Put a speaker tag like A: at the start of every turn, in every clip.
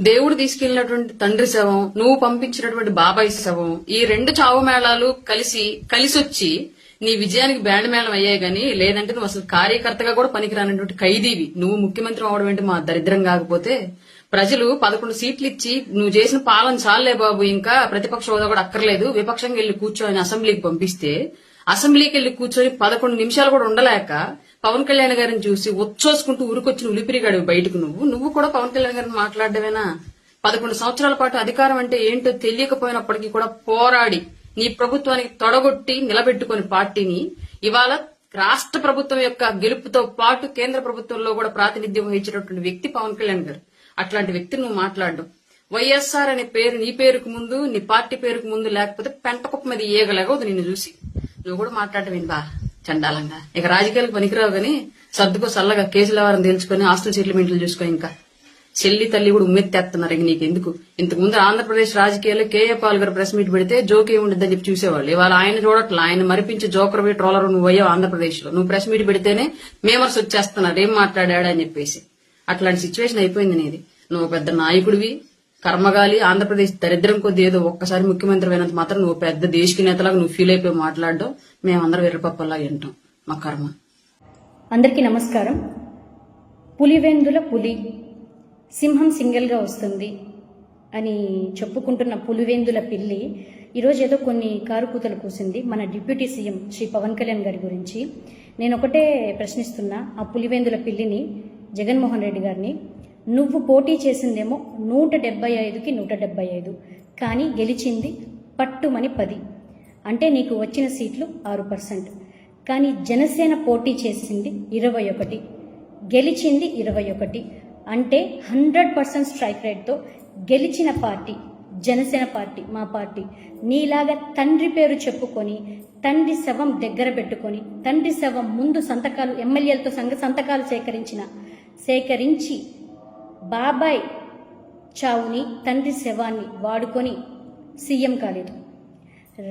A: దేవుడు తీసుకెళ్ళినటువంటి తండ్రి శవం నువ్వు పంపించినటువంటి బాబాయ్ శవం ఈ రెండు చావు మేళాలు కలిసి కలిసొచ్చి నీ విజయానికి బ్యాండ్ మేళం అయ్యాయి గానీ లేదంటే నువ్వు అసలు కార్యకర్తగా కూడా పనికిరానటువంటి ఖైదీవి. నువ్వు ముఖ్యమంత్రి అవడం ఏంటి మా దరిద్రం కాకపోతే ప్రజలు పదకొండు సీట్లు ఇచ్చి నువ్వు చేసిన పాలన చాలే బాబు ఇంకా ప్రతిపక్ష హోదా కూడా అక్కర్లేదు. విపక్షంగా వెళ్ళి కూర్చొని అసెంబ్లీకి పంపిస్తే అసెంబ్లీకి వెళ్ళి కూర్చొని పదకొండు నిమిషాలు కూడా ఉండలేక పవన్ కళ్యాణ్ గారిని చూసి ఉచ్చోసుకుంటూ ఊరికొచ్చిన ఉలిపిరిగాడు బయటకు నువ్వు. నువ్వు కూడా పవన్ కళ్యాణ్ గారిని మాట్లాడవేనా పదకొండు సంవత్సరాల పాటు అధికారం అంటే ఏంటో తెలియకపోయినప్పటికీ కూడా పోరాడి నీ ప్రభుత్వానికి తొడగొట్టి నిలబెట్టుకుని పార్టీని ఇవాళ రాష్ట్ర ప్రభుత్వం యొక్క గెలుపుతో పాటు కేంద్ర ప్రభుత్వంలో కూడా ప్రాతినిధ్యం వహించినటువంటి వ్యక్తి పవన్ కళ్యాణ్ గారు. అట్లాంటి వ్యక్తిని నువ్వు మాట్లాడడం వైఎస్ఆర్ అనే పేరు నీ పేరుకు ముందు నీ పార్టీ పేరుకు ముందు లేకపోతే పెంటకుప్ప మీద ఏగలేగవద్దు నిన్ను చూసి. నువ్వు కూడా మాట్లాడటం బా? చండాలంగా. ఇక రాజకీయాలకు పనికిరావు గాని సర్దుకో సల్లగా కేసుల వారం తేల్చుకొని హాస్టల్ సెటిల్మెంట్లు చూసుకో ఇంకా. చెల్లి తల్లి కూడా ఉమ్మెత్తేస్తున్నారు ఇక నీకు ఎందుకు? ఇంతకు ముందు ఆంధ్రప్రదేశ్ రాజకీయాల్లో K A Paul garu press meet పెడితే జోక్ ఏముండదని చెప్పి చూసేవాళ్ళు. ఇవాళ ఆయన చూడట్లా ఆయన మరిపించి జోకర్ పోయి ట్రోలర్ నువ్వు అయ్యావు ఆంధ్రప్రదేశ్లో నువ్వు ప్రెస్ మీట్ పెడితేనే మేమర్స్ వచ్చేస్తున్నారు ఏం మాట్లాడాడు అని చెప్పేసి. అట్లాంటి సిచ్యువేషన్ అయిపోయింది నీది. నువ్వు పెద్ద నాయకుడివి కర్మగాలి ఆంధ్రప్రదేశ్ దరిద్రం కొద్ది ఏదో ఒక్కసారి ముఖ్యమంత్రి అయినంత మాత్రం నువ్వు పెద్ద దేశకి నేతలాగా నువ్వు ఫీల్ అయిపోయి మాట్లాడడం మేమందరం ఎర్రపప్పలా వింటాం. మా కర్మ.
B: అందరికీ నమస్కారం. పులివేందుల పులి సింహం సింగిల్గా వస్తుంది అని చెప్పుకుంటున్న పులివేందుల పిల్లి ఈరోజు ఏదో కొన్ని కారుకూతలు కూసింది మన డిప్యూటీ సీఎం శ్రీ పవన్ కళ్యాణ్ గారి గురించి. నేను ఒకటే ప్రశ్నిస్తున్నా ఆ పులివేందుల పిల్లిని జగన్మోహన్ రెడ్డి గారిని నువ్వు పోటీ చేసిందేమో నూట డెబ్బై ఐదుకి నూట డెబ్బై ఐదు. కానీ గెలిచింది పట్టుమని పది. అంటే నీకు వచ్చిన సీట్లు ఆరు పర్సెంట్. కానీ జనసేన పోటీ చేసింది ఇరవై ఒకటి. గెలిచింది ఇరవై ఒకటి. అంటే హండ్రెడ్ పర్సెంట్ స్ట్రైక్ రేట్తో గెలిచిన పార్టీ జనసేన పార్టీ మా పార్టీ. నీలాగా తండ్రి పేరు చెప్పుకొని తండ్రి శవం దగ్గర పెట్టుకొని తండ్రి శవం ముందు సంతకాలు ఎమ్మెల్యేలతో సంఘ సంతకాలు సేకరించిన సేకరించి బాబాయ్ చావుని తండ్రి శవాన్ని వాడుకొని సీఎం కాలేదు.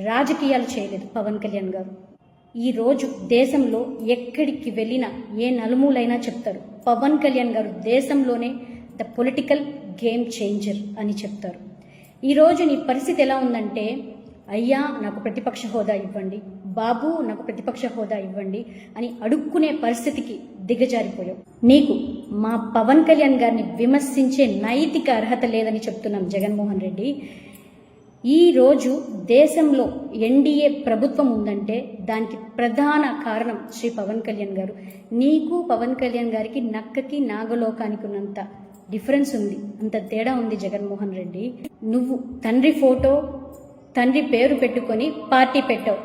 B: రాజకీయాలు చేయలేదు పవన్ కళ్యాణ్ గారు. ఈరోజు దేశంలో ఎక్కడికి వెళ్ళినా ఏ నలుమూలైనా చెప్తారు. పవన్ కళ్యాణ్ గారు దేశంలోనే ద పొలిటికల్ గేమ్ చేంజర్ అని చెప్తారు. ఈరోజు నీ పరిస్థితి ఎలా ఉందంటే అయ్యా నాకు ప్రతిపక్ష హోదా ఇవ్వండి బాబు నాకు ప్రతిపక్ష హోదా ఇవ్వండి అని అడుక్కునే పరిస్థితికి దిగజారిపోయావు. నీకు మా పవన్ కళ్యాణ్ గారిని విమర్శించే నైతిక అర్హత లేదని చెప్తున్నాం జగన్మోహన్ రెడ్డి. ఈరోజు దేశంలో ఎన్డీఏ ప్రభుత్వం ఉందంటే దానికి ప్రధాన కారణం శ్రీ పవన్ కళ్యాణ్ గారు. నీకు పవన్ కళ్యాణ్ గారికి నక్కకి నాగలోకానికి ఉన్నంత డిఫరెన్స్ ఉంది అంత తేడా ఉంది జగన్మోహన్ రెడ్డి. నువ్వు తండ్రి ఫోటో తండ్రి పేరు పెట్టుకొని పార్టీ పెట్టావు.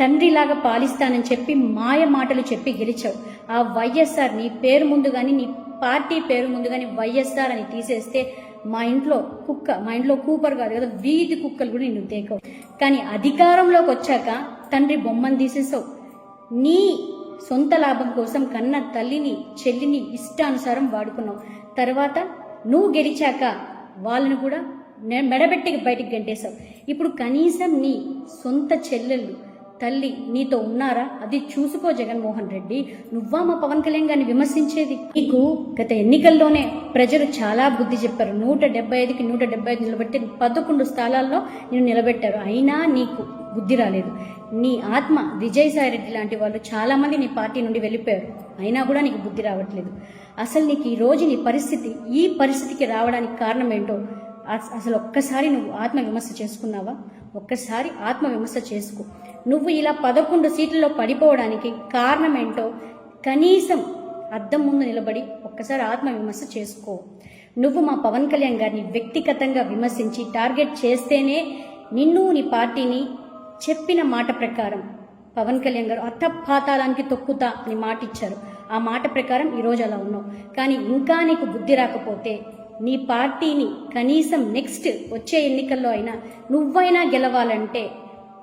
B: తండ్రిలాగా పాలిస్తానని చెప్పి మాయ మాటలు చెప్పి గెలిచావు. ఆ వైఎస్ఆర్ నీ పేరు ముందు కానీ నీ పార్టీ పేరు ముందు కానీ వైఎస్ఆర్ అని తీసేస్తే మా ఇంట్లో కుక్క మా ఇంట్లో కూపర్ కాదు కదా వీధి కుక్కలు కూడా నిన్ను తేకవు. కానీ అధికారంలోకి వచ్చాక తండ్రి బొమ్మను తీసేసావు. నీ సొంత లాభం కోసం కన్న తల్లిని చెల్లిని ఇష్టానుసారం వాడుకున్నావు. తర్వాత నువ్వు గెలిచాక వాళ్ళని కూడా నె- మెడబెట్టి బయటికి గంటేశావు. ఇప్పుడు కనీసం నీ సొంత చెల్లెళ్ళు తల్లి నీతో ఉన్నారా? అది చూసుకో జగన్మోహన్ రెడ్డి. నువ్వా మా పవన్ కళ్యాణ్ గారిని విమర్శించేది? నీకు గత ఎన్నికల్లోనే ప్రజలు చాలా బుద్ధి చెప్పారు. నూట డెబ్బై ఐదుకి నూట డెబ్బై ఐదు నిలబెట్టి పదకొండు స్థానాల్లో నేను నిలబెట్టారు. అయినా నీకు బుద్ధి రాలేదు. నీ ఆత్మ విజయసాయి రెడ్డి లాంటి వాళ్ళు చాలామంది నీ పార్టీ నుండి వెళ్ళిపోయారు. అయినా కూడా నీకు బుద్ధి రావట్లేదు. అసలు నీకు ఈ రోజు నీ పరిస్థితి ఈ పరిస్థితికి రావడానికి కారణం ఏంటో అసలు ఒక్కసారి నువ్వు ఆత్మ విమర్శ చేసుకున్నావా? ఒక్కసారి ఆత్మ విమర్శ చేసుకో. నువ్వు ఇలా పదకొండు సీట్లలో పడిపోవడానికి కారణం ఏంటో కనీసం అద్దం ముందు నిలబడి ఒక్కసారి ఆత్మ విమర్శ చేసుకో. నువ్వు మా పవన్ కళ్యాణ్ గారిని వ్యక్తిగతంగా విమర్శించి టార్గెట్ చేస్తేనే నిన్ను నీ పార్టీని చెప్పిన మాట ప్రకారం పవన్ కళ్యాణ్ గారు అర్థపాతాలానికి తొక్కుతా అని మాట ఇచ్చారు. ఆ మాట ప్రకారం ఈరోజు అలా ఉన్నావు. కానీ ఇంకా నీకు బుద్ధి రాకపోతే నీ పార్టీని కనీసం నెక్స్ట్ వచ్చే ఎన్నికల్లో అయినా నువ్వైనా గెలవాలంటే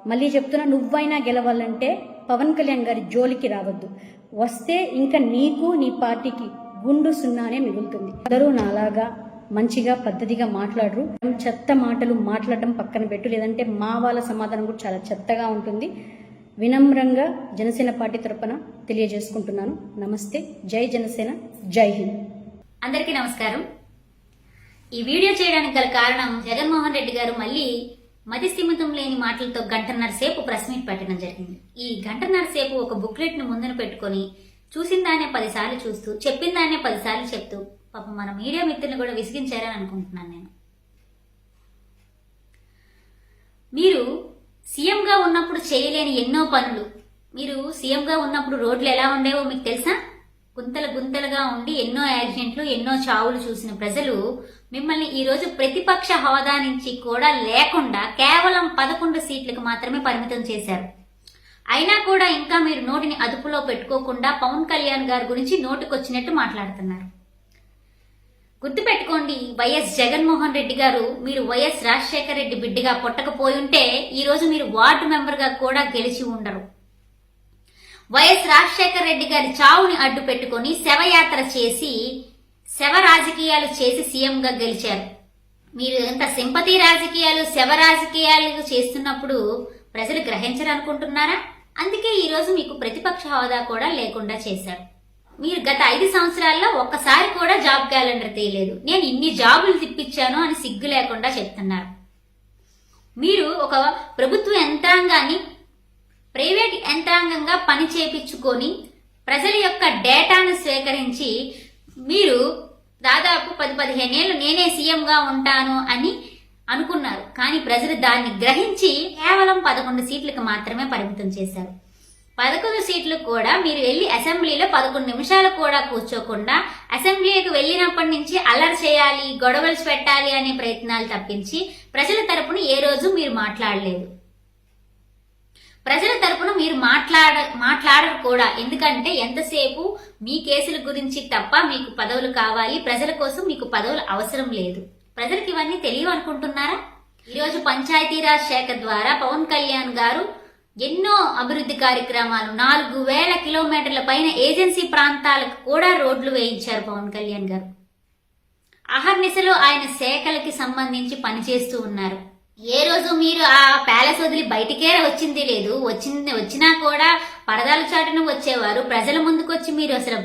B: మళ్ళీ చెప్తున్నా నువ్వైనా గెలవాలంటే పవన్ కళ్యాణ్ గారి జోలికి రావద్దు. వస్తే ఇంకా నీకు నీ పార్టీకి గుండు సున్నానే మిగులుతుంది. అందరూ నాలాగా మంచిగా పద్ధతిగా మాట్లాడరు. చెత్త మాటలు మాట్లాడడం పక్కన పెట్టు లేదంటే మా వాళ్ళ సమాధానం కూడా చాలా చెత్తగా ఉంటుంది. వినమ్రంగా జనసేన పార్టీ తరపున తెలియజేసుకుంటున్నాను. నమస్తే జై జనసేన జై హింద్.
C: అందరికీ నమస్కారం. ఈ వీడియో చేయడానికి గల కారణం జగన్మోహన్ రెడ్డి గారు మళ్ళీ మతి స్థిమితం లేని మాటలతో గంటన్నర సేపు ప్రెస్ మీట్ పెట్టడం జరిగింది. ఈ గంటన్నర సేపు ఒక బుక్లెట్ను ముందున పెట్టుకొని చూసిన పదిసార్లు చూస్తూ చెప్పిన పదిసార్లు చెప్తూ పాపం మన మీడియా మిత్రులు కూడా విసిగించారని అనుకుంటున్నాను నేను. మీరు సీఎంగా ఉన్నప్పుడు చేయలేని ఎన్నో పనులు మీరు సీఎంగా ఉన్నప్పుడు రోడ్లు ఎలా ఉండేవో మీకు తెలుసా? గుంతలు గుంతలుగా ఉండి ఎన్నో యాక్సిడెంట్లు ఎన్నో చావులు చూసిన ప్రజలు మిమ్మల్ని ఈరోజు ప్రతిపక్ష హోదా నుంచి కూడా లేకుండా కేవలం పదకొండు సీట్లకు మాత్రమే పరిమితం చేశారు. అయినా కూడా ఇంకా మీరు నోటిని అదుపులో పెట్టుకోకుండా పవన్ కళ్యాణ్ గారి గురించి నోటికొచ్చినట్టు మాట్లాడుతున్నారు. గుర్తుపెట్టుకోండి వైఎస్ జగన్మోహన్ రెడ్డి గారు మీరు వైఎస్ రాజశేఖర రెడ్డి బిడ్డగా పుట్టకపోయి ఉంటే ఈరోజు మీరు వార్డు మెంబర్గా కూడా గెలిచి ఉండరు. వైఎస్ రాజశేఖర రెడ్డి గారి చావుని అడ్డు పెట్టుకొని శవయాత్ర చేసి శవ రాజకీయాలు చేసి సీఎంగా గెలిచారు. మీరు ఎంత సింపతి రాజకీయాలు శవ రాజకీయాలు చేస్తున్నప్పుడు ప్రజలు గ్రహించరనుకుంటున్నారా? అందుకే ఈ రోజు మీకు ప్రతిపక్ష హోదా కూడా లేకుండా చేశారు. మీరు గత ఐదు సంవత్సరాల్లో ఒక్కసారి కూడా జాబ్ క్యాలెండర్ తీయలేదు. నేను ఇన్ని జాబులు తిప్పించాను అని సిగ్గు లేకుండా చెప్తున్నారు. మీరు ఒక ప్రభుత్వ యంత్రాంగాన్ని ప్రైవేట్ యంత్రాంగంగా పని చేపించుకొని ప్రజల యొక్క డేటాను సేకరించి మీరు దాదాపు పది పదిహేను ఏళ్ళు నేనే సీఎంగా ఉంటాను అని అనుకున్నారు. కానీ ప్రజలు దాన్ని గ్రహించి కేవలం పదకొండు సీట్లకు మాత్రమే పరిమితం చేశారు. పదకొండు సీట్లు కూడా మీరు వెళ్ళి అసెంబ్లీలో పదకొండు నిమిషాలు కూడా కూర్చోకుండా అసెంబ్లీకి వెళ్ళినప్పటి నుంచి అల్లరి చేయాలి గొడవలు పెట్టాలి అనే ప్రయత్నాలు తప్పించి ప్రజల తరపున ఏ రోజు మీరు మాట్లాడలేదు. ప్రజల తరపున మీరు మాట్లాడ మాట్లాడరు కూడా ఎందుకంటే ఎంతసేపు మీ కేసుల గురించి తప్ప మీకు పదవులు కావాలి. ప్రజల కోసం మీకు పదవులు అవసరం లేదు. ప్రజలకు ఇవన్నీ తెలియవనుకుంటున్నారా ఈరోజు పంచాయతీరాజ్ శాఖ ద్వారా పవన్ కళ్యాణ్ గారు ఎన్నో అభివృద్ధి కార్యక్రమాలు నాలుగు వేల కిలోమీటర్ల పైన ఏజెన్సీ ప్రాంతాలకు కూడా రోడ్లు వేయించారు పవన్ కళ్యాణ్ గారు. అహర్నిశలో ఆయన శాఖలకి సంబంధించి పనిచేస్తూ ఉన్నారు. ఏ రోజు మీరు ఆ ప్యాలెస్ వదిలి బయటికే వచ్చింది లేదు. వచ్చింది వచ్చినా కూడా పరదాల చాటున వచ్చేవారు. ప్రజల ముందుకొచ్చి మీరు అసలు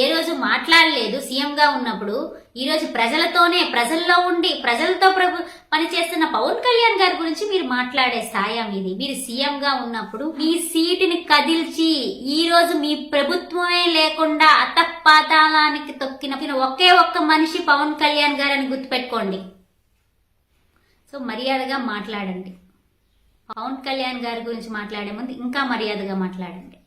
C: ఏ రోజు మాట్లాడలేదు సీఎంగా ఉన్నప్పుడు. ఈ రోజు ప్రజలతోనే ప్రజల్లో ఉండి ప్రజలతో ప్రభు పనిచేస్తున్న పవన్ కళ్యాణ్ గారి గురించి మీరు మాట్లాడే సాయం ఇది. మీరు సీఎంగా ఉన్నప్పుడు మీ సీటుని కదిల్చి ఈ రోజు మీ ప్రభుత్వమే లేకుండా అతపాతాళానికి తొక్కిన ఒకే ఒక్క మనిషి పవన్ కళ్యాణ్ గారని గుర్తుపెట్టుకోండి. సో మర్యాదగా మాట్లాడండి. పవన్ కళ్యాణ్ గారి గురించి మాట్లాడే ముందు ఇంకా మర్యాదగా మాట్లాడండి.